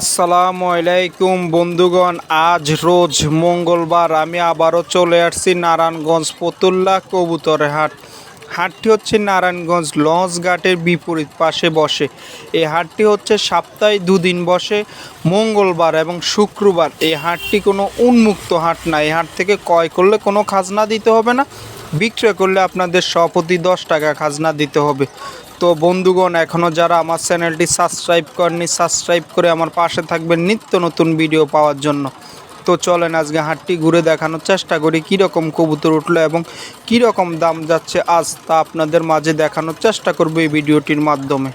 আসসালামু আলাইকুম বন্ধুগণ, আজ রোজ মঙ্গলবার আমি আবারও চলে আসছি নারায়ণগঞ্জ পতুল্লা কবুতরের হাট। হাটটি হচ্ছে নারায়ণগঞ্জ লঞ্চ ঘাটের বিপরীত পাশে বসে। এই হাটটি হচ্ছে সপ্তাহে দুদিন বসে, মঙ্গলবার এবং শুক্রবার। এই হাটটি কোনো উন্মুক্ত হাট না। এই হাট থেকে ক্রয় করলে কোনো খাজনা দিতে হবে না, বিক্রয় করলে আপনাদের সপতি দশ টাকা খাজনা দিতে হবে। তো বন্ধুগণ এখনও যারা আমার চ্যানেলটি সাবস্ক্রাইব করেনি সাবস্ক্রাইব করে আমার পাশে থাকবেন নিত্য নতুন ভিডিও পাওয়ার জন্য। তো চলেন আজকে হাটটি ঘুরে দেখানোর চেষ্টা করি, কীরকম কবুতর উঠল এবং কীরকম দাম যাচ্ছে, আজ তা আপনাদের মাঝে দেখানোর চেষ্টা করব এই ভিডিওটির মাধ্যমে।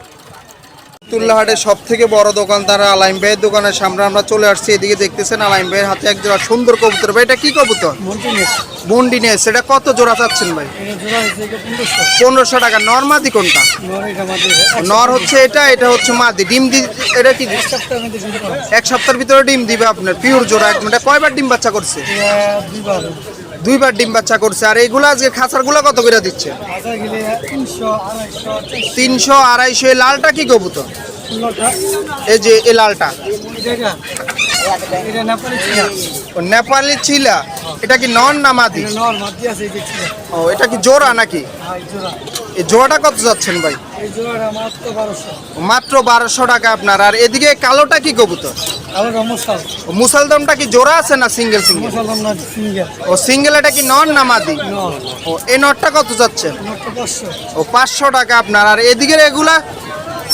তুল্লাহাটের সব থেকে বড় দোকান তারা আলাইম ভাইয়ের দোকানের সামনে আমরা চলে আসছি। এদিকে দেখতেছেন আলাইম ভাইয়ের হাতে এক জোড়া সুন্দর কবুতর। ভাই এটা কি কবুতর? বন্ডিনেস এটা কত জোড়া চাচ্ছেন ভাই? পনেরোশো। টাকা। নর মাদি কোনটা? নর হচ্ছে এটা এটা হচ্ছে মাদি। ডিম দি এটা কি? এক সপ্তাহের ভিতরে ডিম দিবে আপনার। পিওর জোড়া এটা কয়বার ডিম বাচ্চা করছে? দুইবার ডিম বাচ্চা করছে। আর এইগুলো আজকে খাঁচারগুলো কত করে দিচ্ছে? তিনশো আড়াইশো। এই লালটা কি কবুতর? এই যে এই লালটা। নেপালি ছিল। ও নেপালি ছিলা? এটা কি নন না মাদি? ও এটা কি জোড়া নাকি? জোড়া। এই জোড়াটা কত যাচ্ছেন ভাই মাত্র বারোশো টাকা আপনার আর এদিকে কালোটা কি কবুতর ও মুসালদমটা কি জোড়া আছে না সিঙ্গেল সিঙ্গেল ও সিঙ্গেল এটা কি নন না মাদি ও এই নটটা কত যাচ্ছেন ও পাঁচশো টাকা আপনার আর এদিকের এগুলা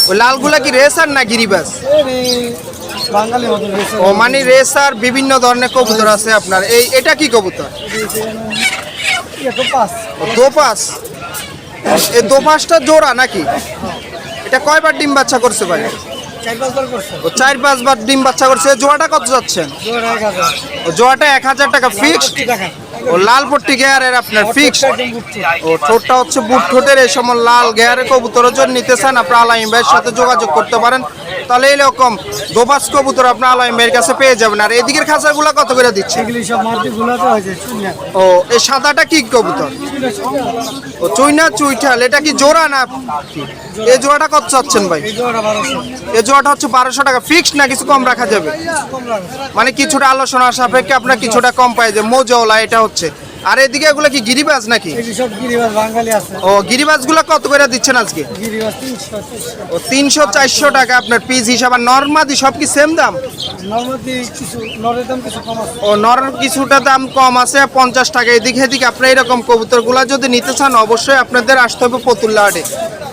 ওই লালগুলা কি রেসার না গিরিবাস ও মানে রেসার বিভিন্ন ধরনের কবুতর আছে আপনার এই এটা কি কবুতর ও দোপাস এই দোপাসটা জোড়া নাকি? এটা কয়বার ডিম বাচ্চা করছে ভাই? ও চার পাঁচবার ডিম বাচ্চা করছে। জোয়াটা কত যাচ্ছেন? জোয়াটা এক হাজার। টাকা ফিক্সড টাকা। ও লাল পট্টি গেয়ারের আপনার বুঝছি ও ঠোঁটটা হচ্ছে বুট ঠোঁটের এই সময় লাল গেয়ারে কবুতরের জন্য নিতে চান আপনার আলাইম ভাইয়ের সাথে যোগাযোগ করতে পারেন। তাহলে এইরকম দোবাস কবুতর আপনার আলাইম ভাইয়ের কাছে পেয়ে যাবেন। আর এদিকের খাঁচাগুলো কত করে দিচ্ছে ও এই সাদাটা কি কবুতর? ও চুইনা চুইঠাল এটা কি জোড়া না এই জোড়াটা কত চাচ্ছেন ভাই? এই জোড়া জোড়াটা হচ্ছে বারোশো টাকা। ফিক্সড না কিছু কম রাখা যাবে। মানে কিছুটা আলোচনা সাপেক্ষে আপনার কিছুটা কম পাই যে মোজওয়ালা এটা হচ্ছে আর এদিকে এগুলো কি গিরিবাজ নাকি? সব গিরিবাস বাঙালি আছে। ও গিরিবাজগুলো কত করে দিচ্ছেন আজকে? ও তিনশো চারশো টাকা আপনার পিস হিসাব। আর নর্মাদি সব কি সেম দাম? নর্মাদি কিছু নরের দাম কিছু কম আছে। ও কিছুটা দাম কম আছে পঞ্চাশ টাকা। এদিকে এদিকে আপনার এরকম কবুতরগুলো যদি নিতে চান অবশ্যই আপনাদের আসতে হবে পতুল্লা হাটে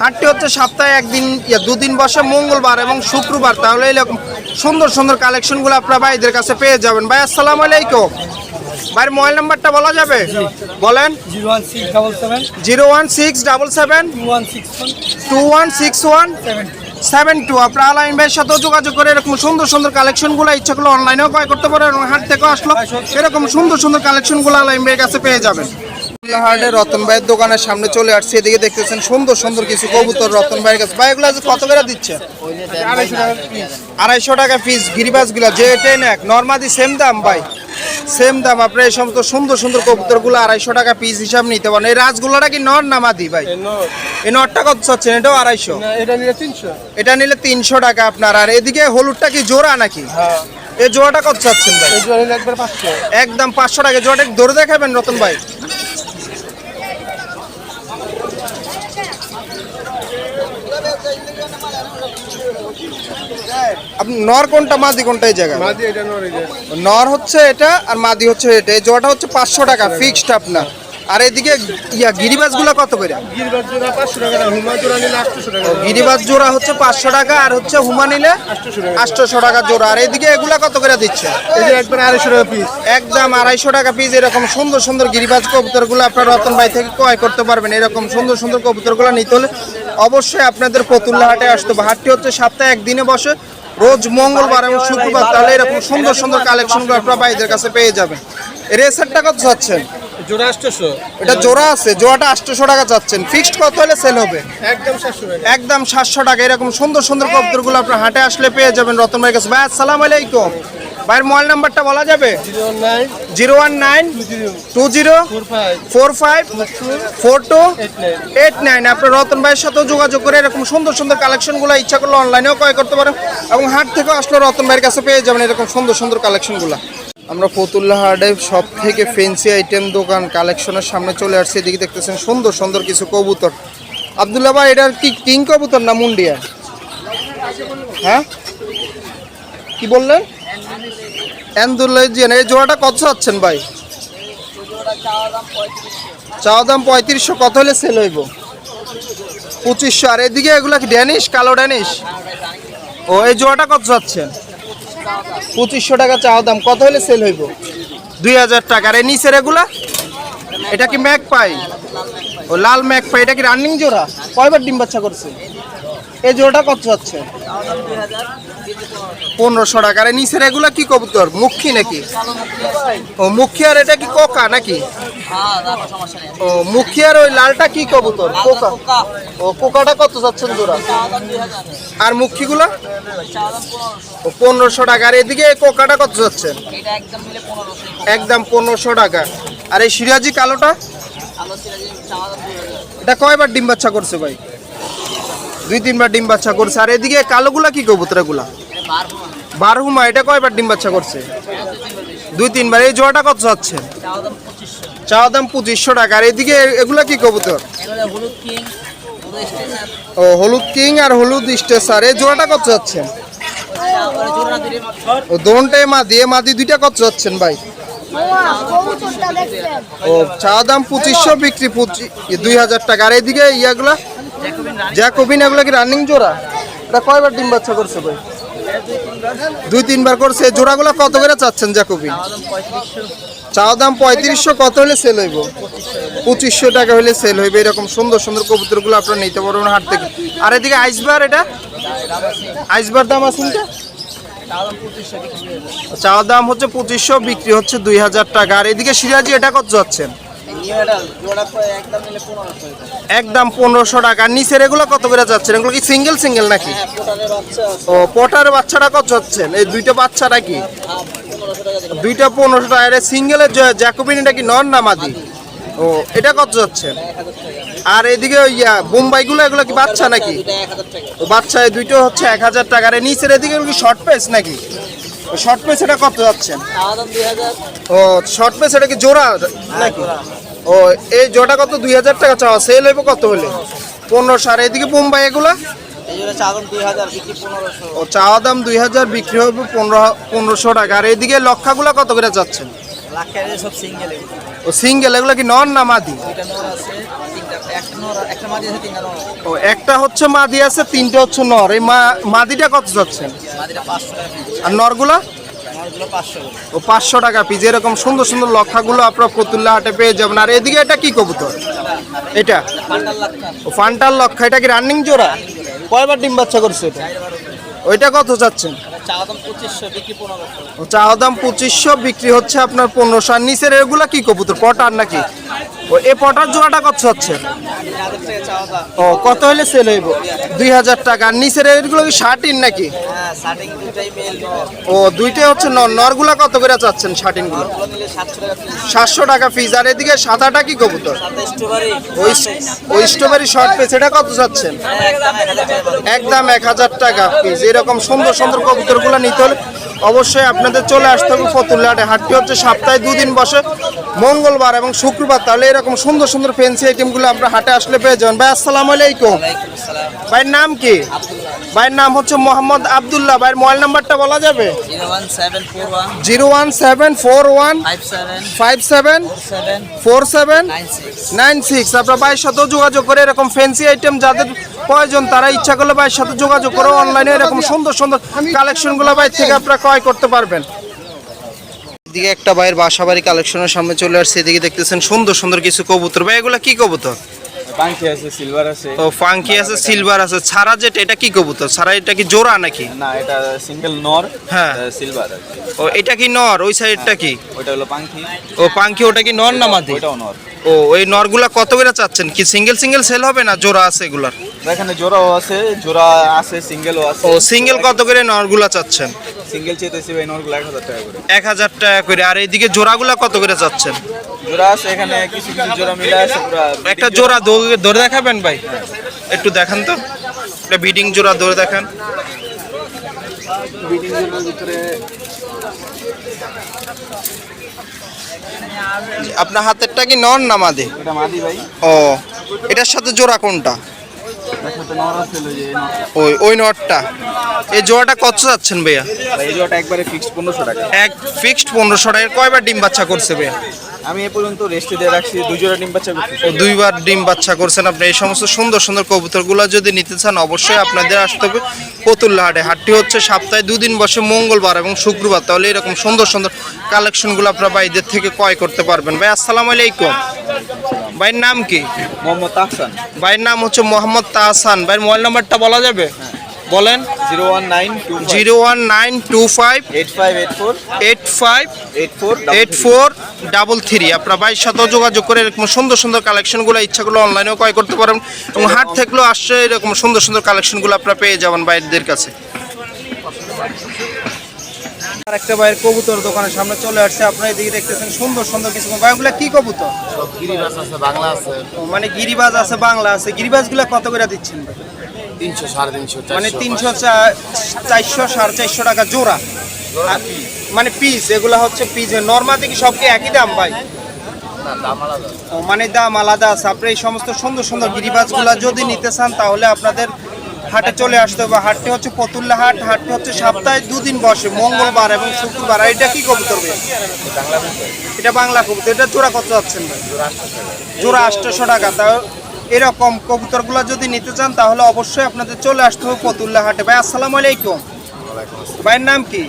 হাটটি হচ্ছে সপ্তাহে একদিন দুদিন বসে মঙ্গলবার এবং শুক্রবার। তাহলে এরকম সুন্দর সুন্দর কালেকশনগুলো আপনার ভাইদের কাছে পেয়ে যাবেন। ভাই আসসালামু আলাইকুম। ভাইয়ের মোবাইল নাম্বারটা বলা যাবে? বলেন। Zero one six double seven. Zero one six double seven. Two one six one. Seven two আপনার আলাইন ভাইয়ের সাথেও যোগাযোগ করে এরকম সুন্দর সুন্দর কালেকশনগুলো ইচ্ছা করলে অনলাইনেও ক্রয় করতে পারে এবং হাট থেকেও আসলো এরকম সুন্দর সুন্দর কালেকশনগুলো আলাইন ভাইয়ের কাছে পেয়ে যাবেন। হাটে রতন ভাইয়ের দোকানের সামনে চলে আসছে। এদিকে দেখতেছেন সুন্দর সুন্দর কিছু কবুতর রতন ভাইয়ের কাছে। ভাই এগুলো কত করে দিচ্ছে? আড়াইশো টাকা পিস গিরিবাসগুলো যে টেন এক। নর্মাদি সেম দাম ভাই। সেম দাম আপনার এই সমস্ত সুন্দর সুন্দর কবুতরগুলো আড়াইশো টাকা পিস হিসাব নিতে পারেন। এই রাজগুলোটা কি নর না মাদি ভাই? এই নরটা কত চাচ্ছেন? এটাও আড়াইশো। এটা নিলে তিনশো। এটা নিলে তিনশো টাকা আপনার। আর এদিকে হলুদটা কি জোড়া নাকি? এই জোড়াটা কত চাচ্ছেন ভাই? একদম পাঁচশো টাকা। জোড়াটা ধরে দেখাবেন রতন ভাই। আপনি নর কোনটা মাদি কোনটা এই জায়গা মাদি এটা নর এই নর হচ্ছে এটা আর মাদি হচ্ছে এটা। এই জোড়াটা হচ্ছে পাঁচশো টাকা ফিক্সড আপনার। আর এদিকে ইয়া গিরিবাজগুলো কত করে? গিরবাস জোড়া পাঁচশো টাকা হুমা জোড়া নিলে আটশোশো টাকা। গিরিবাজ জোড়া হচ্ছে পাঁচশো টাকা আর হচ্ছে হুমা নিলে আটশোশো টাকা। আটশোশো টাকা জোড়া। আর এদিকে এগুলা কত করে দিচ্ছে? এই যে একবার আড়াইশো টাকা পিস একদম আড়াইশো টাকা পিস এরকম সুন্দর সুন্দর গিরিবাজ কবুতরগুলো আপনার রতন ভাই থেকে ক্রয় করতে পারবেন। এরকম সুন্দর সুন্দর কবুতরগুলো নিতে হলে অবশ্যই আপনাদের পতুল্লা হাটে আসতে হবে। হাটটি হচ্ছে সপ্তাহে একদিনে বসে রোজ মঙ্গলবার এবং শুক্রবার তাহলে এরকম সুন্দর সুন্দর কালেকশনগুলো আপনার বাইদের কাছে পেয়ে যাবেন। রেসারটা কত চাচ্ছেন? জোড়া আটশোশো। এটা জোড়া আছে জোড়াটা আটশোশো টাকা চাচ্ছেন। ফিক্সড কত হলে সেল হবে? একদম সাতশো টাকা। একদম সাতশো টাকা এরকম সুন্দর সুন্দর কবুতরগুলো আপনার হাটে আসলে পেয়ে যাবেন রতন ভাইয়ের কাছে। ভাই আসসালাম আলাইকুম। ভাইয়ের মোবাইল নাম্বারটা বলা যাবে? Zero one nine two zero, four five, four two, eight nine. আপনার রতন ভাইয়ের সাথেও যোগাযোগ করে এরকম সুন্দর সুন্দর কালেকশনগুলো ইচ্ছা করলে অনলাইনেও ক্রয় করতে পারেন এবং হাট থেকেও আসলে রতন ভাইয়ের কাছে পেয়ে যাবেন এরকম সুন্দর সুন্দর কালেকশনগুলো আমরা ফতুল্লা হাটে সব থেকে ফেন্সি আইটেম দোকান কালেকশনের সামনে চলে আসছে। এদিকে দেখতেছেন সুন্দর সুন্দর কিছু কবুতর। আবদুল্লাহ ভাই, এটার কি কিং কবুতর না মুন্ডিয়া? হ্যাঁ? কি বললেন? অ্যান্ডুলাইজিয়ান এই জোড়াটা কত চাচ্ছেন ভাই? চাওয়া দাম পঁয়ত্রিশশো, কত হলে সেল হইব? পঁচিশশো, আর এদিকে এগুলা কি ড্যানিশ কালো ড্যানিশ ও, এই জোড়াটা কত চাচ্ছেন? পঁচিশশো টাকা চাওয়া দাম, কত হলে সেল হইব? দুই হাজার টাকা, আর এই নিচের এগুলা? এটা কি ম্যাক পাই ও, লাল ম্যাক পাই এটা কি রানিং জোড়া? কয়বার ডিম বাচ্চা করছে এই জোড়াটা কত চাচ্ছে পনেরোশো টাকা। আর এই নিচের এগুলা কি কবুতর? মুখী নাকি? ও, মুখী আর এটা কি কোকা নাকি? ও, মুখী আর ওই লালটা কি কবুতর? কোকা? ও, কোকাটা কত চাচ্ছেন জোড়া? আর মুখীগুলা? ও, পনেরোশো টাকা। আর এদিকে কোকাটা কত যাচ্ছেন একদম পনেরোশো টাকা। আর এই সিরাজি কালোটা? এটা কয়বার ডিম বাচ্চা করছে ভাই? দুই তিনবার ডিম বাচ্চা করছে। আর এদিকে কালোগুলা কি কবুতর এগুলা বারহুমা, এটা কয়বার ডিম বাচ্চা করছে? দুই তিনবার। এই জোড়াটা কত যাচ্ছে? চাওয়া দাম পঁচিশশো টাকা। আর এদিকে এগুলা কি কবুতর? ও, হলুদ কিং আর হলুদ স্টেসার। এই জোড়াটা কত যাচ্ছেন ও দোনটাই মাদি। এ মাদি দুইটা কত যাচ্ছেন ভাই? ও, চাওয়া দাম পঁচিশশো, বিক্রি দুই হাজার টাকা। আর এদিকে ইয়াগুলা? জ্যাকোবিন, এগুলা কি রানিং জোড়া? এটা কয়বার ডিম বাচ্চা করছে ভাই? দুই, তিনবার করছে। জোড়াগুলো কত করে চাচ্ছেন জ্যাকোবিন? চাওয়া দাম পঁয়ত্রিশশো, কত হলে সেল হইব? পঁচিশশো টাকা হলে সেল হইবে। এরকম সুন্দর সুন্দর কবুতরগুলো আপনারা নিতে পারবেন হাট থেকে। আর এদিকে আইসবার এটা? আইসবার দাম আছে চাওয়া দাম হচ্ছে পঁচিশশো, বিক্রি হচ্ছে দুই হাজার টাকা। আর এদিকে সিরাজি, এটা কত যাচ্ছেন? একদম পনেরোশো টাকা। নিচের এগুলো কত করে যাচ্ছেন? এগুলো কি সিঙ্গেল সিঙ্গেল নাকি? ও পটার বাচ্চাটা কত যাচ্ছেন? এই দুইটা বাচ্চাটা কি দুইটা পনেরোশো টাকা। সিঙ্গেলের জ্যাকোবিন এটা কি নন না মাদি ও এটা কত যাচ্ছে আর এদিকে ওই ইয়া বোম্বাইগুলো এগুলো কি বাচ্চা নাকি? ও বাচ্চা এই দুইটা হচ্ছে এক হাজার টাকা। আর নিচের এদিকে কি শর্ট পেস নাকি? শর্ট পেস এটা কত যাচ্ছে ও শর্ট পেস এটা কি জোড়া নাকি? ও এই জোড়া কত? দুই হাজার টাকা চাওয়া। সেল হইব কত হলে পনেরোশো আর এদিকে বোম্বাই এগুলা? ও চাওয়া দাম দুই হাজার বিক্রি হবে পনেরো পনেরোশো টাকা। আর এদিকে লক্ষাগুলো কত করে যাচ্ছেন? সব সিঙ্গেল ও সিঙ্গেল এগুলো কি নন না মাদি? দুইটা নর আছে তিনটা একটা নর একটা মাদি আছে তিনটা নর ও একটা হচ্ছে মাদি আছে তিনটে হচ্ছে নর। এই মাদিটা কত যাচ্ছেন? মাদিটা পাঁচশো টাকা আর নরগুলা? ও পাঁচশো টাকা পিস এরকম সুন্দর সুন্দর লক্ষাগুলো আপনার ফতুল্লা হাটে পেয়ে যাবেন। আর এদিকে এটা কি কবুতর? এটা? ও ফান্টাল লক্ষা এটা কি রানিং জোড়া? কয়বার ডিম বাচ্চা করছে এটা? ওইটা কত যাচ্ছেন চা দাম পঁচিশশো বিক্রি ও চাওয়া দাম পঁচিশশো বিক্রি হচ্ছে আপনার পনেরোশো। আর নিচের এগুলা কি কবুতর? পটার নাকি? ও এ পটার জোড়াটা কত দাম। ও কত হলে সেল হইব? দুই হাজার টাকা। আর নিচের এগুলো কি শার্টিন নাকি? হ্যাঁ ও দুইটাই হচ্ছে নর নরগুলা কত করে চাচ্ছেন শার্টিনগুলো সাতশো টাকা পিস আর এদিকে সাদাটা কি কবুতর? ওই স্ট্রবেরি শর্ট পিস এটা কত চাচ্ছেন? একদম এক হাজার টাকা পিস এরকম সুন্দর সুন্দর কবুতরগুলো নিতে হলে অবশ্যই আপনাদের চলে আসতে হবে ফতুল্লাহাটে। হাটটি হচ্ছে সপ্তাহে দুদিন বসে মঙ্গলবার এবং শুক্রবার। তাহলে এরকম সুন্দর সুন্দর ফেন্সি আইটেমগুলো আমরা হাটে আসলে পেয়ে যাবেন। ভাই আসসালামু আলাইকুম। ভাইয়ের নাম কি? ভাইয়ের নাম হচ্ছে মোহাম্মদ আবদুল্লাহ ভাইয়ের মোবাইল নাম্বারটা বলা যাবে? Zero one seven four one five seven, four seven, nine six. আপনার ভাইয়ের সাথেও যোগাযোগ করে এরকম ফ্যান্সি আইটেম যাদের প্রয়োজন, তারা ইচ্ছা করলে ভাইয়ের সাথে যোগাযোগ করে অনলাইনে এরকম সুন্দর সুন্দর কালেকশনগুলো ভাই থেকে আপনারা ক্রয় করতে পারবেন। এদিকে একটা ভাইয়ের বাসা বাড়ি কালেকশনের সামনে চলে আসছে, এদিকে দেখতেছেন সুন্দর সুন্দর কিছু কবুতর। ভাই, এগুলো কি কবুতর? পাঙ্কি আছে সিলভার আছে। ও ফাঙ্কি আছে সিলভার আছে। ছাড়া যেটা এটা কি কবুতর? ছাড়া এটা কি জোড়া নাকি? না এটা সিঙ্গেল নর হ্যাঁ। সিলভার ও এটা কি নর ওই সাইডটা কি? হলো পাঙ্কি ও পাঙ্কি ওটা কি নর না মাদি? নর ও ওই নরগুলা কত করে চাচ্ছেন? কি সিঙ্গেল সিঙ্গেল সেল হবে না জোড়া আছে এগুলার? এখানে জোড়াও আছে জোড়া আছে সিঙ্গেলও আছে। ও সিঙ্গেল কত করে নরগুলা চাচ্ছেন? সিঙ্গেল নরগুলো টাকা করে। টাকা আর এইদিকে জোড়াগুলা কত করে চাচ্ছেন? জোড়া আছে এখানে কিছু কিছু জোড়া মিলে আছে পুরা একটা জোড়া দৌ- ধরে দেখাবেন ভাই? একটু দেখান তো। একটা বিডিং জোড়া ধরে দেখান। বিডিং জোড়ার ভিতরে আপনার হাতেরটা কি নন না মাদি? এটা ও এটার সাথে জোড়া কোনটা। ওই ওই নটটা এই জোড়াটা কত যাচ্ছেন ভাইয়া? এই জোড়াটা একবারে ফিক্সড পনেরোশো টাকা। এক ফিক্সড পনেরোশো কয়বার ডিম বাচ্চা করছে ভাইয়া? আমি এ পর্যন্ত রেস্টে দিয়ে রাখছি। দুই জোড়া ডিম বাচ্চা করছি দুইবার ডিম বাচ্চা করছেন আপনি। এই সমস্ত সুন্দর সুন্দর কবুতরগুলো যদি নিতে চান অবশ্যই আপনাদের আসতে হবে পতুল্লা হাটে হাটটি হচ্ছে সপ্তাহে দুদিন বসে মঙ্গলবার এবং শুক্রবার। তাহলে এরকম সুন্দর সুন্দর কালেকশনগুলো আপনারা ভাইদের থেকে ক্রয় করতে পারবেন। ভাই আসসালামু আলাইকুম। ভাইয়ের নাম কি? মোহাম্মদ আহসান ভাইয়ের নাম হচ্ছে মোহাম্মদ তাহসান। ভাইয়ের মোবাইল নাম্বারটা বলা যাবে? বলেন zero one nine two zero one nine two five eight five eight four eight five eight four eight four double three আপনার ভাইয়ের সাথেও যোগাযোগ করে এরকম সুন্দর সুন্দর কালেকশনগুলো ইচ্ছাগুলো অনলাইনেও ক্রয় করতে পারেন এবং হাট থেকেও আসছে এরকম সুন্দর সুন্দর কালেকশনগুলো আপনারা পেয়ে যাবেন বাইরদের কাছে। আর একটা ভাইয়ের কবুতর দোকানের সামনে চলে আসছে। আপনারা এদিকে দেখতেছেন সুন্দর সুন্দর কিছু। ভাইগুলো কি কবুতর? গিরিবাস আছে বাংলা আছে। মানে গিরিবাজ আছে বাংলা আছে। গিরিবাজগুলো কত করে দিচ্ছেন ভাই? তিনশো সাড়ে তিনশো মানে তিনশো চারশো সাড়ে চারশো টাকা জোড়া। মানে পিস এগুলা হচ্ছে পিস নর্মাল কি সব কি একই দাম ভাই। মানে দাম আলাদা আছে। আপনি এই সমস্ত সুন্দর সুন্দর গিরিবাজগুলা যদি নিতে চান তাহলে আপনাদের হাটে চলে আসতে হবে। হাটটি হচ্ছে পতুল্লা হাট। হাটটি হচ্ছে সপ্তাহে দুদিন বসে মঙ্গলবার এবং শুক্রবার। আর এটা কি কবুতর? এটা বাংলা কবুতর। এটা জোড়া কত যাচ্ছেন ভাই? জোড়া আটশোশো টাকা। তাও এরকম কবুতরগুলো যদি নিতে চান তাহলে অবশ্যই আপনাদের চলে আসতে হবে পতুল্লা হাটে। ভাই আসসালামু আলাইকুম। ভাইয়ের নাম কি?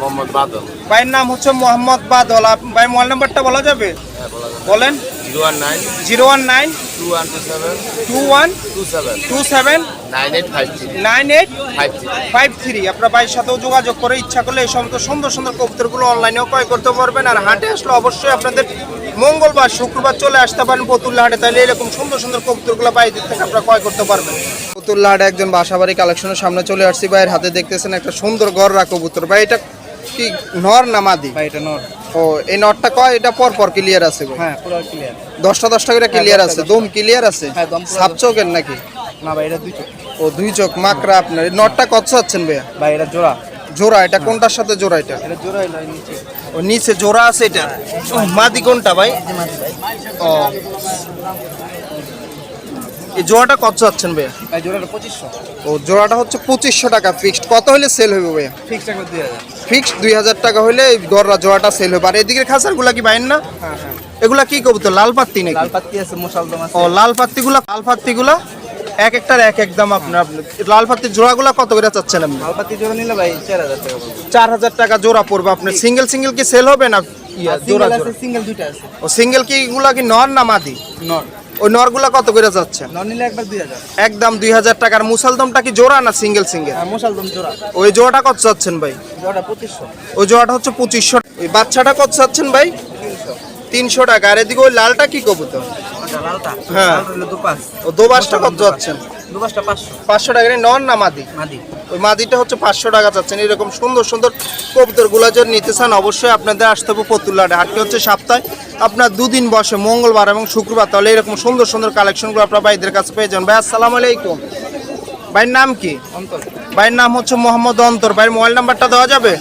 মোহাম্মদ বাদল। ভাইয়ের নাম হচ্ছে মোহাম্মদ বাদল। ভাই মোবাইল নাম্বারটা বলা যাবে? বলেন। Zero one nine. Two one two seven. Nine eight five three. আপনার ভাইয়ের সাথেও যোগাযোগ করে ইচ্ছা করলে এই সমস্ত সুন্দর সুন্দর কবুতরগুলো অনলাইনেও ক্রয় করতে পারবেন। আর হাটে আসলে অবশ্যই আপনাদের মঙ্গলবার শুক্রবার চলে আসতে পারেন পতুল্লা হাটে তাহলে এরকম সুন্দর সুন্দর কবুতরগুলো বাইরের থেকে আপনারা ক্রয় করতে পারবেন। পতুল্লা হাটে একজন বাসাবাড়ি কালেকশনের সামনে চলে আসছি। ভাইয়ের হাতে দেখতেছেন একটা সুন্দর গররা কবুতর। ভাই এটা কি নর না মাদি? ভাই এটা নর। ও এই নটটা কয়? এটা পর পর ক্লিয়ার আছে হ্যাঁ পুরো ক্লিয়ার দশটা দশটা করে ক্লিয়ার আছে। দম ক্লিয়ার আছে? হ্যাঁ, সাপ চোখের নাকি? না ভাই এটা দুই চোখ। ও দুই চোখ। মাকড়া আপনার। এই নটটা কত চাচ্ছেন ভাইয়া? ভাই এটা জোড়া। জোড়া এটা কোনটার সাথে জোড়া এটা? ও নিচে জোড়া আছে এটা? মাদি কোনটা ভাই? ও। এই জোড়াটা কত চাচ্ছেন ভাই জোড়াটা পঁচিশশো। ও জোড়াটা হচ্ছে পঁচিশশো টাকা ফিক্সড কত হলে সেল হবে ভাইয়া? ফিক্সড একবার দুই হাজার। ফিক্সড দুই হাজার টাকা হলে এই গররা জোড়াটা সেল হবে আর এদিকের খাসারগুলা কি বাইন না? হ্যাঁ হ্যাঁ। এগুলা কি কবুতর লাল পাত্তি নাকি? লাল পাত্তি আছে আছে। ও লাল পাত্তিগুলা লাল পাত্তিগুলা? এক একটার এক এক দাম আপনার। লাল পাত্তির জোড়াগুলা কত করে চাচ্ছেন আপনি? লাল জোড়া নিলে ভাই চার হাজার টাকা চার হাজার টাকা জোড়া পড়বে আপনার। সিঙ্গেল সিঙ্গেল কি সেল হবে না জোড়া সিঙ্গেল দুইটা আছে। ও সিঙ্গেল কি এগুলা কি নর না মাদি? নর। ওই নরগুলা কত করে যাচ্ছে একদম দুই হাজার টাকার। মুসালদমটা কি জোড়া না সিঙ্গেল সিঙ্গেল মুসালদম জোড়া। ওই জোড়াটা কত চাচ্ছেন ভাই? ওই জোড়াটা হচ্ছে পঁচিশশো। ওই বাচ্চাটা কত চাচ্ছেন ভাই? তিনশো টাকা। আর এদিকে ওই লালটা কি কবুতর? হ্যাঁ। হলো দুপাশ ও দোবাসটা কত যাচ্ছেন পাঁচশো। টাকা নন না মাদি? মাদি। ওই মাদিটা হচ্ছে পাঁচশো টাকা চাচ্ছেন। এরকম সুন্দর সুন্দর যদি নিতে চান অবশ্যই আপনাদের আসতে হবে পতুল্লাটে হাটটি হচ্ছে সপ্তাহে। আপনার দুদিন বসে মঙ্গলবার এবং শুক্রবার। তাহলে এরকম সুন্দর সুন্দর কালেকশনগুলো আপনার ভাইদের কাছে পেয়ে যান ভাই আসসালামু আলাইকুম। ভাইয়ের নাম কি? অন্তর। ভাইয়ের নাম হচ্ছে মোহাম্মদ অন্তর। ভাইয়ের মোবাইল নাম্বারটা দেওয়া যাবে?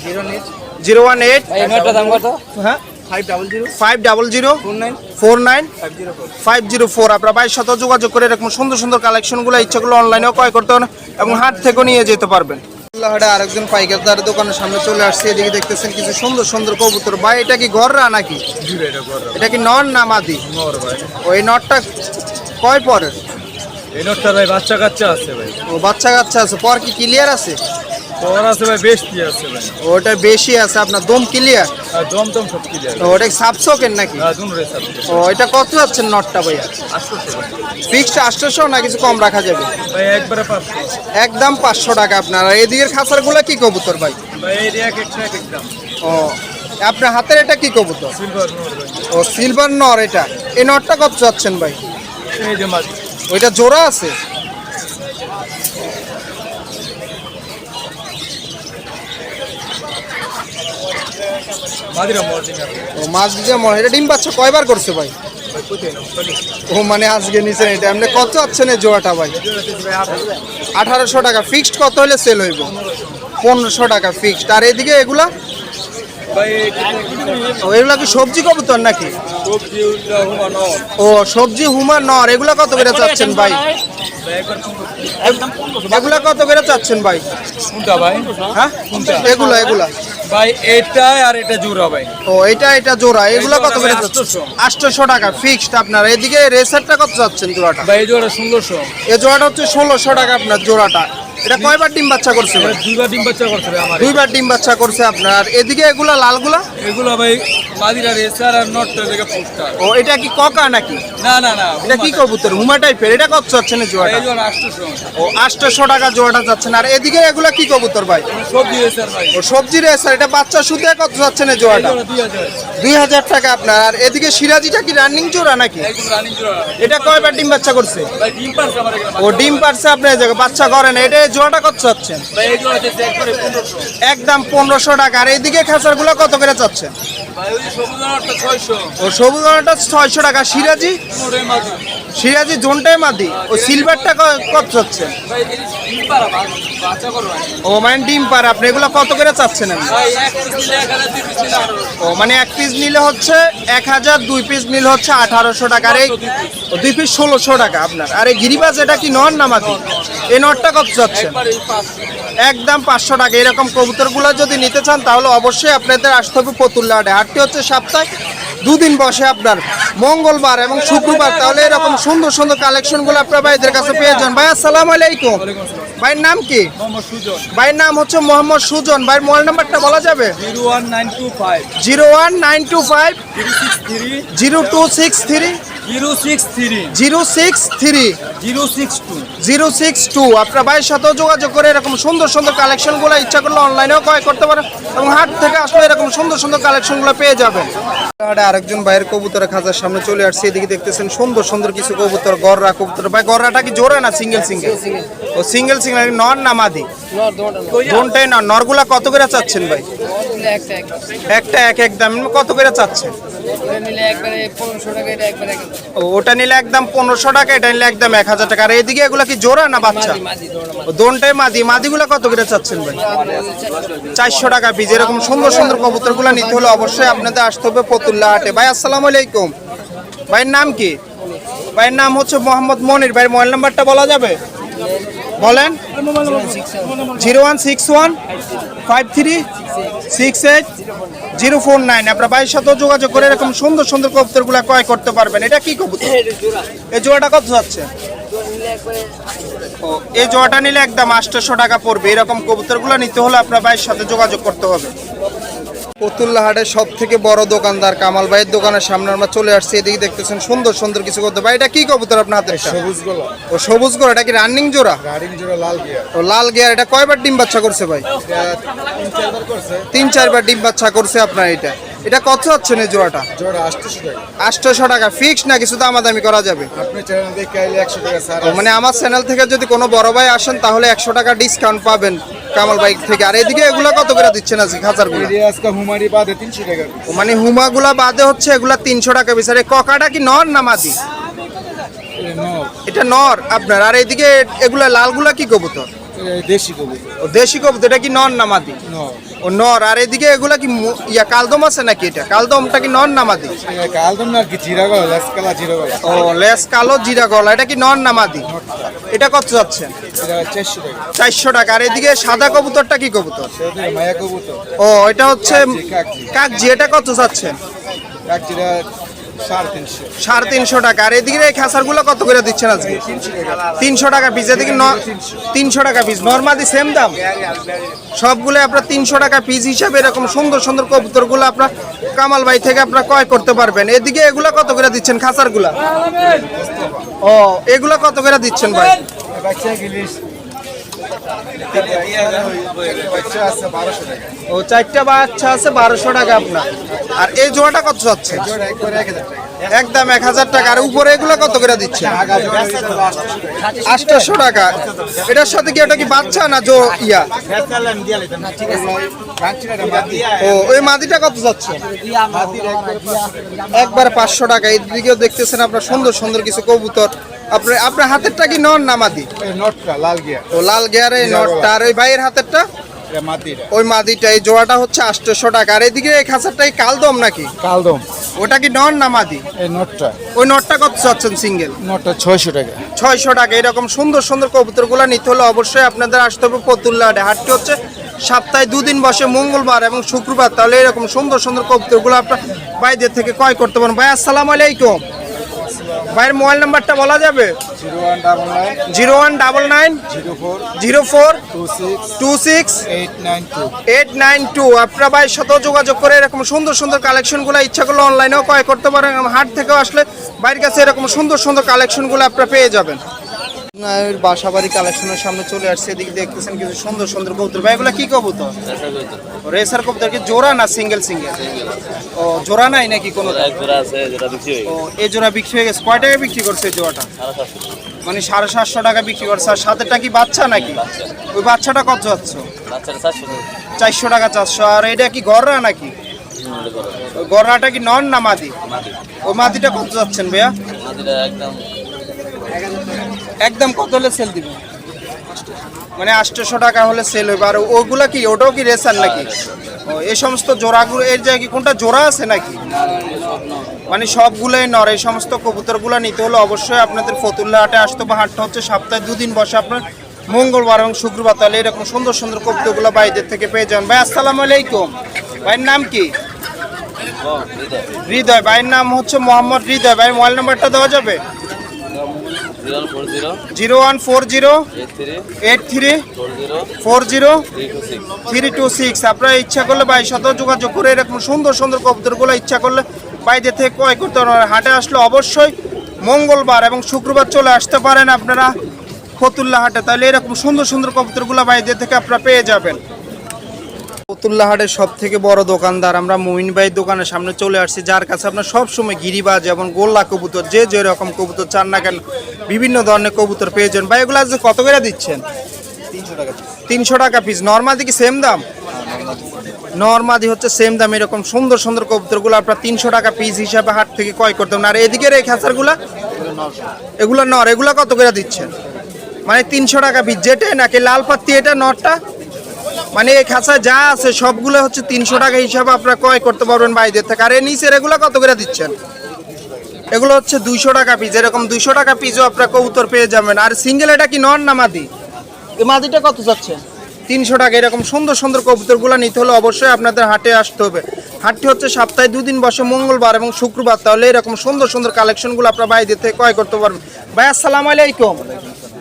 Zero one eight. হ্যাঁ? Five double zero four nine five zero four zero four সাথে যোগাযোগ করে এরকম সুন্দর সুন্দর কালেকশনগুলো ইচ্ছাগুলো অনলাইনেও ক্রয় করতে পারেন এবং হাট থেকেও নিয়ে যেতে পারবেন। হাটে আরেকজন পাইকারদার দোকানের সামনে চলে আসছে এদিকে দেখতেছেন কিছু সুন্দর সুন্দর কবুতর। ভাই এটা কি ঘররা নাকি? এটা কি নন না মাদি? ওই নটটা কয় পরের? এই নোটটা ভাই বাচ্চা কাচ্চা আছে ভাই। ও বাচ্চা কাচ্চা আছে। পর কি ক্লিয়ার আছে? পর আছে ভাই বেশি আছে ভাই। ওটা বেশি আছে আপনার দম ক্লিয়ার দম সব ওটা নাকি? আর দুন রেস আছে ও এটা কত যাচ্ছেন নটটা ভাই। ফিক্সড আটশোশো না কিছু কম রাখা যাবে? ভাই একবারে পাঁচশো। একদম পাঁচশো টাকা আপনার। এদিকের খাঁচারগুলো কি কবুতর ভাই? ভাই এক একটা ও আপনার হাতের এটা কি কবুতর? সিলভার ও সিলভার নর এটা। এই নটটা কত চাচ্ছেন ভাই? এই যে মাছ ওইটা জোড়া আছে? মাছ দিয়ে মনে এটা ডিম বাচ্চা কয়বার করছে ভাই? ও মানে আজকে এটা। আপনি কত এই জোয়াটা ভাই? আঠারোশো টাকা ফিক্সড কত হলে সেল হইব? পনেরোশো টাকা ফিক্সড আর এদিকে এগুলা? ও এগুলা কি সবজি কবুতর নাকি? ও সবজি হুমার নর। এগুলা কত করে চাচ্ছেন ভাই? এগুলা কত করে চাচ্ছেন ভাই? ভাই? হ্যাঁ? এগুলা এগুলা। ভাই এটা আর এটা জোড়া ভাই। ও এটা এটা জোড়া। এগুলো কত করে যাচ্ছে? 800 আটশোশো টাকা ফিক্সড আপনার। এদিকে রেসারটা কত চাচ্ছেন জোড়াটা? ভাই এই জোড়া ষোলোশো। এই জোড়াটা হচ্ছে ষোলোশো টাকা আপনার জোড়াটা। এটা কয়বার ডিম বাচ্চা করছে ভাই? দুইবার ডিম বাচ্চা করছে ভাই আমার। দুইবার ডিম বাচ্চা করছে আপনার। এদিকে এগুলা লালগুলা? এগুলো ভাই মাদিরা রেসার আর নটটা থেকে পোস্টার। ও এটা কি ককা নাকি? না না না এটা কি কবুতর? হুমা টাইপের। এটা কত চাচ্ছেন এই জোড়াটা এই জোড়া আটশোশো। ও আটশোশো টাকা জোড়াটা যাচ্ছেন আর এদিকে এগুলা কি কবুতর ভাই? সবজি রেসার ভাই। ও সবজি রেসার এটা বাচ্চা শুধু কত যাচ্ছেন এই এই জোড়াটা জোড়া দুই হাজার। দুই হাজার টাকা আপনার। আর এদিকে সিরাজিটা কি রানিং জোড়া নাকি? একদম রানিং জোড়া। এটা কয়বার ডিম বাচ্চা করছে? ভাই ডিম পারছে আমার ও ডিম পারছে আপনি এই জায়গায়। বাচ্চা করেন এটা এই জোড়াটা কত চাচ্ছেন? একদম পনেরোশো টাকা। আর এইদিকে খাঁচারগুলো কত করে চাচ্ছেন? ও সবুজ ছয়শো টাকা। সিরাজি? সিরাজি জোনটাই মাদি, ও সিলভারটা কত চাচ্ছেন ও মানে ডিম পার আপনি এগুলো কত করে চাচ্ছেন ও মানে এক পিস নিলে হচ্ছে এক হাজার, দুই পিস নিলে হচ্ছে আঠারোশো টাকা, আর এই দুই পিস ষোলোশো টাকা আপনার। আর এই গিরিবাজ, এটা কি নর না মাদি? এই নরটা কত চাচ্ছেন? একদম পাঁচশো টাকা, এরকম কবুতরগুলো যদি নিতে চান, তাহলে অবশ্যই আপনাদের আসতে হবে পতুল্লা হাটে হাটটি হচ্ছে সপ্তাহে দুদিন বসে আপনার মঙ্গলবার এবং শুক্রবার। তাহলে এরকম সুন্দর সুন্দর কালেকশনগুলো আপনার ভাইদের কাছে পেয়ে যান। ভাই আসসালাম আলাইকুম। ভাইয়ের নাম কি? ভাইয়ের নাম হচ্ছে মোহাম্মদ সুজন। ভাইয়ের মোবাইল নাম্বারটা বলা যাবে? Zero one nine two five. Zero one nine two six three. Zero six three. Zero six two. Zero six two. আপনার ভাইয়ের সাথেও যোগাযোগ করে এরকম সুন্দর সুন্দর কালেকশনগুলো ইচ্ছা করলে অনলাইনেও ক্রয় করতে পারেন এবং হাট থেকে আসলে এরকম সুন্দর সুন্দর কালেকশনগুলো পেয়ে যাবেন। আর আরেকজন ভাইয়ের কবুতরের খাঁচার সামনে চলে আসছে। এদিকে দেখতেছেন সুন্দর সুন্দর কিছু কবুতর গররা কবুতর। ভাই গররাটা কি জোরে না সিঙ্গেল সিঙ্গেল ও সিঙ্গেল সিঙ্গেল নর না মাদি? কোনটাই না নরগুলা কত করে চাচ্ছেন ভাই? একটা এক এক দাম। কত করে চাচ্ছেন? ওটা নিলে একদম পনেরোশো টাকা এটা নিলে একদম এক হাজার টাকা। আর এদিকে এগুলো কি জোড়া না বাচ্চা? দোনটাই মাদি। মাদিগুলো কত করে চাচ্ছেন ভাই? চারশো টাকা পিস এরকম সুন্দর সুন্দর কবুতরগুলো নিতে হলে অবশ্যই আপনাদের আসতে হবে পতুল্লা হাটে। ভাই আসসালামু আলাইকুম। ভাইয়ের নাম কি? ভাইয়ের নাম হচ্ছে মোহাম্মদ মনির। ভাইয়ের মোবাইল নাম্বারটা বলা যাবে? বলেন? Zero one six one five three six eight zero four nine. আপনার ভাইয়ের সাথেও যোগাযোগ করে এরকম সুন্দর সুন্দর কবুতরগুলো ক্রয় করতে পারবেন। এটা কি কবুতর? এই জোড়াটা কত যাচ্ছে? এই জোড়াটা নিলে একদম আটশোশো টাকা পড়বে। এরকম কবুতরগুলো নিতে হলে আপনার ভাইয়ের সাথে যোগাযোগ করতে হবে। পতুল্লা হাটের সব থেকে বড় দোকানদার কামাল ভাইয়ের দোকানের সামনে আমরা চলে আসছি। এদিকে দেখতেছেন সুন্দর সুন্দর কিছু করতে। ভাই এটা কি কবুতর আপনার হাতে সবুজ গোলা। ও সবুজ গোলা এটা কি রানিং জোড়া? রানিং জোড়া লাল গিয়ার। ও লাল গিয়ার এটা কয়বার ডিম বাচ্চা করছে ভাই? তিন চারবার করছে। তিন চারবার ডিম বাচ্চা করছে আপনার এটা। এটা কত হচ্ছেন এই জোড়াটা? জোড়া আটশোশো টাকা। আটশোশো টাকা। ফিক্স না কিছু দামাদামি করা যাবে? আপনি চ্যানেল দেখে আইলে একশো টাকা স্যার মানে আমার চ্যানেল থেকে যদি কোনো বড় ভাই আসেন তাহলে একশো টাকা ডিসকাউন্ট পাবেন কামাল বাইক থেকে। আর এদিকে এগুলা কত করে দিচ্ছেন আজকে খাঁচারগুলো আজকে হুমারি বাদে তিনশো টাকা মানে হুমাগুলা বাদে হচ্ছে এগুলা তিনশো টাকা বিচারে ককাটা কি নর না মাদি? এটা নর আপনার। আর এদিকে এগুলা লালগুলা কি কবুতর? দেশি কবুতর। দেশি কবুতর। এটা কি নর না মাদি? ও নর আর এদিকে এগুলা কি মু- ইয়া কালদম আছে নাকি এটা? কালদমটা কি নর না মাদি কালদম না কি জিরা গলা লাসকালা জিরা গলা। ও লেস কালো জিরা গলা এটা কি নর না মাদি এটা কত যাচ্ছে? এটা চারশো টাকা। চারশো টাকা। আর এদিকে সাদা কবুতরটা কি কবুতর? সেটা মায়া কবুতর। ও এটা হচ্ছে কাকজি। কাকজি। এটা কত যাচ্ছে? এক জিরা সাড়ে তিনশো টাকা। আর এদিকে খাসারগুলো কত করে দিচ্ছেন আজকে? তিনশো টাকা পিস এদিকে তিনশো টাকা পিস নর্মালি সেম দাম। সবগুলো আপনার তিনশো টাকা পিস হিসাবে এরকম সুন্দর সুন্দর কবুতরগুলো আপনার কামাল ভাই থেকে আপনার ক্রয় করতে পারবেন। এদিকে এগুলা কত করে দিচ্ছেন খাসারগুলা? ও, এগুলা কত করে দিচ্ছেন ভাই বাচ্চা গিলিস বাচ্চা আছে বারোশো টাকা ও, চারটা বাচ্চা আছে, বারোশো টাকা আপনার। আর এই জোড়াটা কত যাচ্ছে? একদম এক হাজার টাকা। আর উপরে এগুলো কত করে দিচ্ছে? আটশোশো টাকা। এটার সাথে কি ওটা কি বাচ্চা না জো ইয়া? ও, ওই মাদিটা কত যাচ্ছে? একবার পাঁচশো টাকা। এই দিকেও দেখতেছেন আপনার সুন্দর সুন্দর কিছু কবুতর। আপনার আপনার হাতেরটা কি নন না মাদি? নটটা লাল গিয়া ও লাল গেয়ারে নটটা। আর ওই ভাইয়ের হাতেরটা? ওই মাদিটা এই জোড়াটা হচ্ছে আটশোশো টাকা। আর এদিকে এই খাঁচারটা কালদম নাকি? কালদম। ওটা কি নন না মাদি? এই নটটা। ওই নটটা কত চাচ্ছেন সিঙ্গেল? নটটা ছয়শো টাকা। ছয়শো টাকা। এরকম সুন্দর সুন্দর কবুতরগুলো নিতে হলে অবশ্যই আপনাদের আসতে হবে পতুল্লা হাটে হাটটি হচ্ছে সপ্তাহে দুদিন বসে মঙ্গলবার এবং শুক্রবার। তাহলে এরকম সুন্দর সুন্দর কবুতরগুলো আপনার বাইদের থেকে ক্রয় করতে পারেন ভাই আসসালামু আলাইকুম। ভাইয়ের মোবাইল নাম্বারটা বলা যাবে? Zero one double nine, zero four, two six, eight nine two. ভাইয়ের সাথেও যোগাযোগ করে এরকম সুন্দর সুন্দর কালেকশনগুলো ইচ্ছা করলে অনলাইনেও ক্রয় করতে পারেন হাট থেকেও আসলে বাইরের কাছে এরকম সুন্দর সুন্দর কালেকশনগুলো আপনারা পেয়ে যাবেন। বাসা বাড়ি কালেকশনের সামনে চলে আসছে এদিকে দেখতেছেন কিছু সুন্দর সুন্দর কবুতর। ভাই এগুলো কি কবুতর? রেসার কবুতর কি জোড়া না সিঙ্গেল সিঙ্গেল ও জোড়া নাই নাকি কোনো? ও এই জোড়া বিক্রি হয়ে গেছে। কয় টাকা বিক্রি করছে এই জোড়াটা? মানে সাড়ে সাতশো টাকা বিক্রি করছে। আর সাথেটা কি বাচ্চা নাকি? ওই বাচ্চাটা কত যাচ্ছে? চারশো টাকা। চারশো আর এটা কি গররা নাকি? গররাটা কি নন না মাদি? ওই মাদিটা কত যাচ্ছেন ভাইয়া? একদম কত হলে সেল দিবেন মানে আটশোশো টাকা হলে সেল হইবে। আর ওগুলা কি ওটাও কি রেসার নাকি? ও এই সমস্ত জোড়াগুলো এর জায়গায় কি কোনটা জোড়া আছে নাকি? মানে সবগুলোই নর এই সমস্ত কবুতরগুলো নিতে হলে অবশ্যই আপনাদের ফতুল্লা হাটে আসতে বা হাটটা হচ্ছে সপ্তাহে দুদিন বসে আপনার মঙ্গলবার এবং শুক্রবার। তাহলে এরকম সুন্দর সুন্দর কবুতরগুলো বাইরের থেকে পেয়ে যান ভাই আসসালামু আলাইকুম। ভাইয়ের নাম কি? হৃদয়। ভাইয়ের নাম হচ্ছে মোহাম্মদ হৃদয়। ভাই মোবাইল নাম্বারটা দেওয়া যাবে? Zero one four zero eight three four zero three two six. আপনারা ইচ্ছা করলে বাইর সাথেও যোগাযোগ করে এরকম সুন্দর সুন্দর কবুতরগুলো ইচ্ছা করলে বাইরে থেকে ক্রয় করতে পারেন। হাটে আসলে অবশ্যই মঙ্গলবার এবং শুক্রবার চলে আসতে পারেন আপনারা ফতুল্লা হাটে। তাহলে এরকম সুন্দর সুন্দর কবুতরগুলো বাইরে থেকে আপনারা পেয়ে যাবেন। ফতুল্লা হাটের সব থেকে বড় দোকানদার আমরা মুমিন ভাইয়ের দোকানের সামনে চলে আসছি যার কাছে আপনার সব সময় গিরিবাজ এবং গোল্লা কবুতর যে যে রকম কবুতর চান না কেন বিভিন্ন ধরনের কবুতর পেয়ে যান ভাই এগুলো আজকে কত করে দিচ্ছেন? তিনশো টাকা পিস নর্মাদি কি সেম দাম? নর্মাদি হচ্ছে সেম দাম এরকম সুন্দর সুন্দর কবুতরগুলো আপনার তিনশো টাকা পিস হিসাবে হাট থেকে ক্রয় করতে হবে। আর এদিকের এই খাঁচারগুলা এগুলো? নর এগুলো কত করে দিচ্ছেন? মানে তিনশো টাকা পিস যেটা নাকি লাল পাত্তি এটা নরটা? মানে এই খাঁচা যা আছে সবগুলো হচ্ছে তিনশো টাকা হিসাবে আপনারা ক্রয় করতে পারবেন বাইরের থেকে। আর এই নিচের এগুলো কত করে দিচ্ছেন? এগুলো হচ্ছে দুইশো টাকা পিস এরকম দুইশো টাকা পিসও আপনার কবুতর পেয়ে যাবেন। আর সিঙ্গেল এটা কি নন না মাদি? এই মাদিটা কত যাচ্ছে? তিনশো টাকা এরকম সুন্দর সুন্দর কবুতরগুলো নিতে হলে অবশ্যই আপনাদের হাটে আসতে হবে। হাটটি হচ্ছে সপ্তাহে দুদিন বসে মঙ্গলবার এবং শুক্রবার তাহলে এরকম সুন্দর সুন্দর কালেকশনগুলো আপনার বাইরে থেকে ক্রয় করতে পারবেন। ভাই আসসালামু আলাইকুম।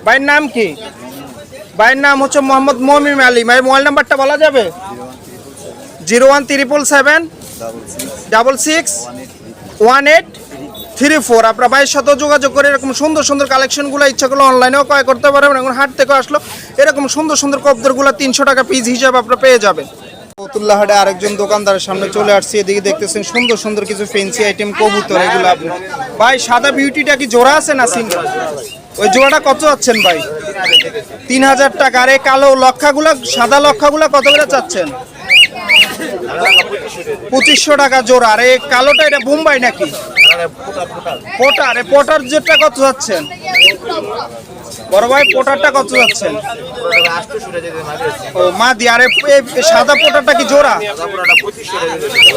ভাইয়ের নাম কি? ভাইয়ের নাম হচ্ছে মোহাম্মদ মমিম আলী। ভাই, মোবাইল নাম্বারটা বলা যাবে? Zero one triple seven double six one eight three four. আপনার ভাইয়ের সাথেও যোগাযোগ করে এরকম সুন্দর সুন্দর কালেকশনগুলো ইচ্ছা করলে অনলাইনেও ক্রয় করতে পারবেন। এখন হাট থেকে আসলো, এরকম সুন্দর সুন্দর কবদরগুলো তিনশো টাকা পিস হিসাবে আপনারা পেয়ে যাবেন। ফতুল্লা হাটে আরেকজন দোকানদারের সামনে চলে আসছি, এদিকে দেখতেছেন সুন্দর সুন্দর কিছু ফেন্সি আইটেম কবুতর, এগুলো আপনি ভাই, সাদা বিউটিটা কি জোড়া আছে না সিঙ্গেল? ওই জোড়াটা কত চাচ্ছেন ভাই? তিন হাজার টাকা। আর এই কালো লক্ষাগুলা সাদা লক্ষাগুলা কত করে চাচ্ছেন? পঁচিশশো টাকা জোড়া। আর এই কালোটা এটা বোম্বাই নাকি? পোটার পোটার যেটা কত যাচ্ছেন? বড় ভাই পোটারটা কত যাচ্ছেন ও মাদি আর এ- এ সাদা পোটারটা কি জোড়া?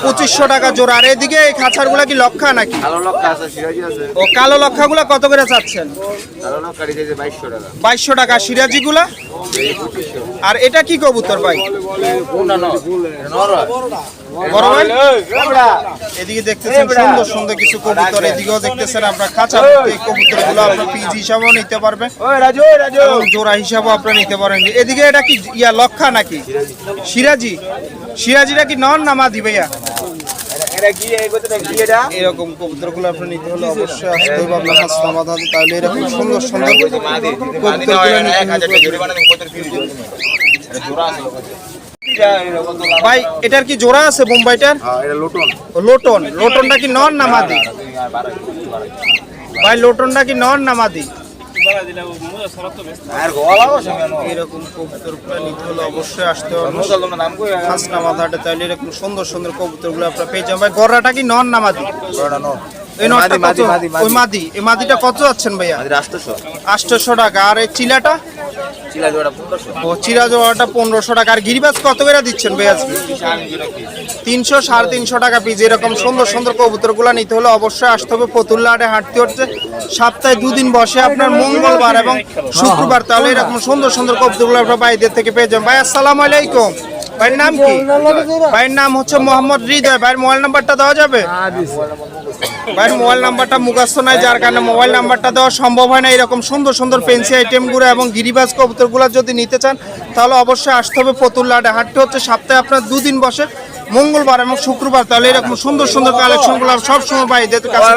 পঁচিশশো টাকা জোড়া। আর এদিকে এই খাঁচারগুলা কি লক্ষা নাকি? ও কালো লক্ষাগুলা কত করে চাচ্ছেন? বাইশশো টাকা। সিরাজি টাকা। সিরাজিগুলা? আর এটা কি কবুতর ভাই? এদিকে দেখতেছেন সুন্দর সুন্দর কিছু এদিকেও দেখতেছেন আপনার হিসাবেও নিতে পারবেন। জোড়া হিসাবেও আপনারা নিতে পারেন। এদিকে এটা কি ইয়া লক্ষা নাকি? সিরাজি। সিরাজিটা কি নন না মাদি ভাইয়া? এরকম কবুতরগুলো আপনার নিতে হলে অবশ্যই আসতে হবে আপনার হাতে তাহলে এরকম সুন্দর সুন্দর ভাই এটার কি জোড়া আছে বোম্বাইটার হ্যাঁ লোটন লোটনটা কি নন না মাদি ভাই লোটনটা কি নন না মাদি এরকম কবুতরগুলো নিতে হলে অবশ্যই আসতে হবে। মাথাটা তাহলে এরকম সুন্দর সুন্দর কবুতরগুলো আপনারা পেয়ে যাবেন। ভাই গড়াটা কি নন না মাদি? জোড়া নো এই নটটা কত? মাদি, মাদি, ওই মাদি এই মাদিটা কত যাচ্ছেন ভাইয়া? টাকা। আর এই চিলাটা? চিলা জোড়া পনেরোশো। ও জোড়াটা টাকা। আর গিরিবাজ কত করে দিচ্ছেন ভাই আজকে আমি তিনশো সাড়ে তিনশো টাকা পিস এরকম সুন্দর সুন্দর কবুতরগুলো নিতে হলে অবশ্যই আসতে হবে। ফতুল্লাহাটে হাঁটতে হচ্ছে। সপ্তাহে দুদিন বসে আপনার মঙ্গলবার এবং শুক্রবার। তাহলে এরকম সুন্দর সুন্দর কবুতরগুলো আপনার বাইরের থেকে পেয়ে যাবেন। ভাই আসসালামু আলাইকুম। ভাইয়ের নাম কি? ভাইয়ের নাম হচ্ছে মোহাম্মদ হৃদয়। ভাইয়ের মোবাইল নাম্বারটা দেওয়া যাবে? ভাইয়ের মোবাইল নাম্বারটা মুখস্থ নাই যার কারণে মোবাইল নাম্বারটা দেওয়া সম্ভব হয় না। এরকম সুন্দর সুন্দর পেন্সি আইটেমগুলো এবং গিরিবাজ কবুতরগুলো যদি নিতে চান তাহলে অবশ্যই আসতে হবে ফতুল্লাটে হাটটি হচ্ছে সপ্তাহে আপনার দুদিন বসে মঙ্গলবার এবং শুক্রবার। তাহলে এরকম সুন্দর সুন্দর কালেকশনগুলো সবসময় ভাইদের কাছে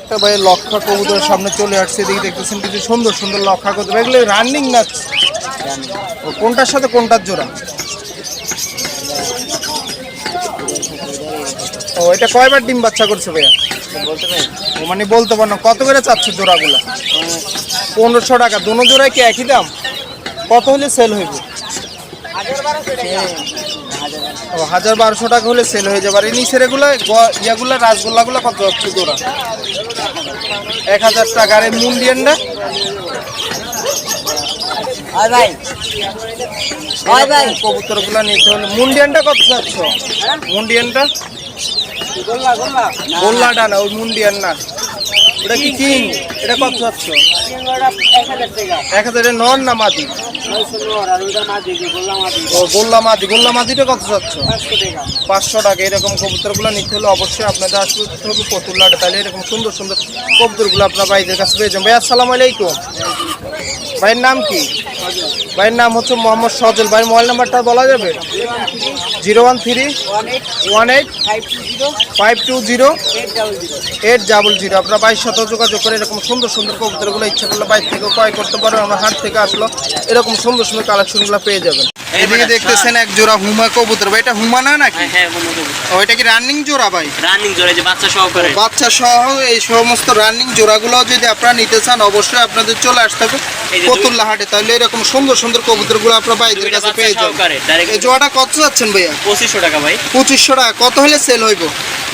একটা ভাই লক্ষা কবুতরের সামনে চলে আসছে এদিকে দেখতেছেন কিছু সুন্দর সুন্দর লক্ষা কবুতর। এগুলো রানিং না? কোনটার সাথে কোনটার জোড়া? ও এটা কয়বার ডিম বাচ্চা করছে ভাইয়া? ও মানে বলতে পারো না কত করে চাচ্ছে জোড়াগুলো? পনেরোশো টাকা দুনো জোড়ায় কি একই দাম? কত হলে সেল হইবে? ও হাজার বারোশো টাকা হলে সেল হয়ে যাবে। আর এই নিচের এগুলো ইয়াগুলো রাসগোল্লাগুলো কত হচ্ছে জোড়া? এক হাজার টাকা। আর এই মুন্ডিয়ানটা? হয় ভাই। হয় ভাই। কবুতরগুলো নিতে হলে মুন্ডিয়ানটা কত চাচ্ছ? মুন্ডিয়ানটা? গোল্লাটা না ওই মুন্ডিয়ান না। ওটা কি কিং? এটা কত চাচ্ছ? এক হাজার নন না মাদি? গোল্লা মাদি। গোল্লা মাদিটা কত চাচ্ছ? পাঁচশো টাকা। এরকম কবুতরগুলো নিতে হলে অবশ্যই আপনাদের আসতে হবে পতুল্লাটা তাহলে এরকম সুন্দর সুন্দর কবুতরগুলো আপনার ভাইদের কাছে পেয়ে যাবেন। ভাই আলাইকুম। ভাইয়ের নাম কি? ভাইয়ের নাম হচ্ছে মোহাম্মদ সজল। ভাইয়ের মোবাইল নাম্বারটা বলা যাবে? Zero one three one eight five two zero eight double zero. আপনার বাইশ শত যোগাযোগ করে এরকম সুন্দর সুন্দর কবুতরগুলো ইচ্ছা করলে বাইর থেকে ক্রয় করতে পারবেন আমার হাট থেকে আসলো। এরকম সুন্দর সুন্দর কালেকশনগুলো পেয়ে যাবেন। এদিকে দেখতেছেন এক জোড়া হুমা কবুতর। ভাই এটা হুমা না নাকি? হ্যাঁ বন্ধু ও এটা কি রানিং জোড়া ভাই? রানিং জোরে যে বাচ্চা সহকারে। বাচ্চা সহ এই সমস্ত রানিং জোড়াগুলো যদি আপনারা নিতে চান অবশ্যই আপনাদের চলে আসতে হবে যে হাটে তাহলে এরকম সুন্দর সুন্দর কবুতরগুলো আপনার ভাইদের কাছে পেয়ে যাবেন। এই জোড়াটা কত যাচ্ছেন ভাইয়া? পঁচিশশো টাকা ভাই। পঁচিশশো টাকা। কত হলে সেল হইব?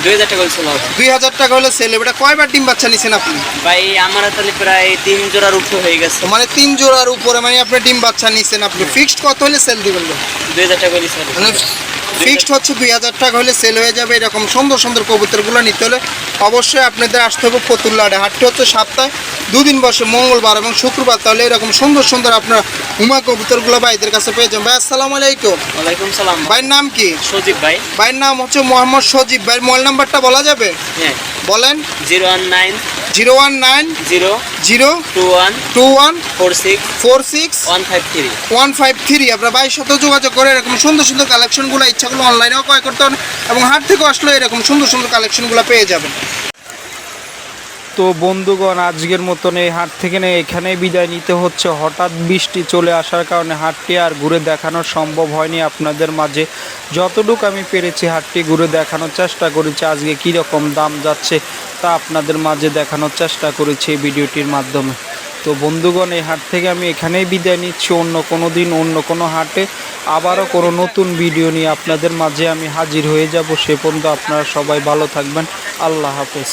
দুই হাজার টাকা ছিল দুই হাজার টাকা হলে সেল হবে এটা কয়বার ডিম বাচ্চা নিছেন আপনি? ভাই আমার তাহলে প্রায় তিন জোড়ার উপরে হয়ে গেছে। মানে তিন জোড়ার উপরে মানে আপনি ডিম বাচ্চা নিছেন আপনি। ফিক্সড কত হলে সেল দুই হাজার টাকা মানে ফিক্সড হচ্ছে দুই হাজার টাকা হলে সেল হয়ে যাবে এরকম সুন্দর সুন্দর কবুতরগুলো নিতে হলে অবশ্যই আপনাদের আসতে হবে ফতুল্লাডে হাটটি হচ্ছে সপ্তাহে দুদিন বসে মঙ্গলবার এবং শুক্রবার তাহলে এরকম সুন্দর সুন্দর আপনার হুমা কবুতরগুলো ভাইদের কাছে পেয়ে যাবেন। ভাই আসসালামু আলাইকুম। ওয়ালাইকুম সালাম। ভাইয়ের নাম কি? সজীব ভাই। ভাইয়ের নাম হচ্ছে মোহাম্মদ সজীব। ভাইয়ের মোবাইল নাম্বারটা বলা যাবে? হ্যাঁ। বলেন। Zero one nine zero one nine zero zero two one two one four six four six one five three one five three. আপনার বাইশ সাথে যোগাযোগ করে এরকম সুন্দর সুন্দর কালেকশনগুলো ইচ্ছাগুলো অনলাইনেও ক্রয় করতে হবে এবং হাট থেকেও আসলে এরকম সুন্দর সুন্দর কালেকশনগুলো পেয়ে যাবেন। তো বন্ধুগণ, আজকের মতন এই হাট থেকে এখানেই বিদায় নিতে হচ্ছে। হঠাৎ বৃষ্টি চলে আসার কারণে হাটটি আর ঘুরে দেখানো সম্ভব হয়নি আপনাদের মাঝে। যতটুকু আমি পেরেছি হাটটি ঘুরে দেখানোর চেষ্টা করেছি, আজকে কীরকম দাম যাচ্ছে তা আপনাদের মাঝে দেখানোর চেষ্টা করেছি এই ভিডিওটির মাধ্যমে। তো বন্ধুগণ, এই হাট থেকে আমি এখানেই বিদায় নিচ্ছি। অন্য কোনো দিন, অন্য কোনো হাটে আবারও কোনো নতুন ভিডিও নিয়ে আপনাদের মাঝে আমি হাজির হয়ে যাব। সে পর্যন্ত আপনারা সবাই ভালো থাকবেন। আল্লাহ হাফেজ।